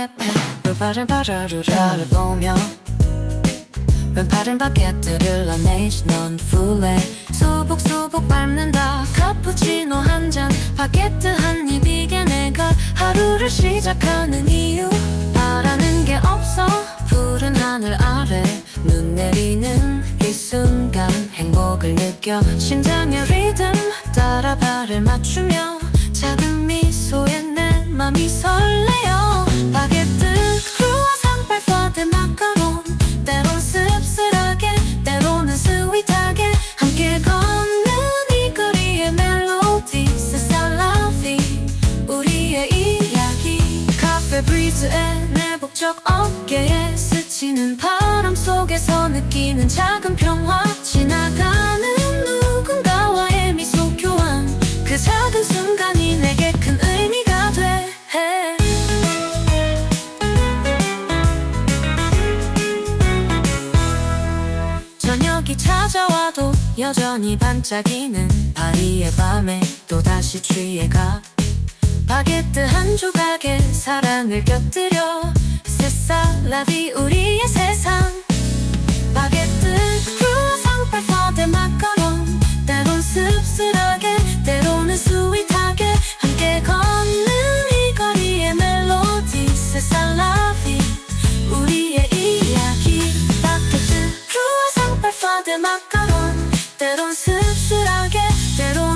옆에 르바를 바라르라를 보며 왼팔은 바게트를 라네이시 넌 풀에 소복소복 밟는다. 카푸치노 한 잔. 바게트 한 입 이게 내가 하루를 시작하는 이유. 바라는 게 없어. 푸른 하늘 아래 눈 내리는 이 순간 행복을 느껴. 심장의 리듬 따라 발을 맞추며 작은 미소에 내 맘이 설 브리즈에 내 북적 어깨에 스치는 바람 속에서 느끼는 작은 평화. 지나가는 누군가와의 미소 교환. 그 작은 순간이 내게 큰 의미가 돼. 저녁이 찾아와도 여전히 반짝이는 파리의 밤에 또다시 취해가 바게트 한 조각에 사랑을 곁들여 세살라비 우리의 세상. 바게트 크루아상 발퍼데 마카롱 때론 씁쓸하게 때로는 스윗하게 함께 걷는 이 거리의 멜로디. 세살라비 우리의 이야기. 바게트 크루아상 발퍼데 마카롱 때론 씁쓸하게 때론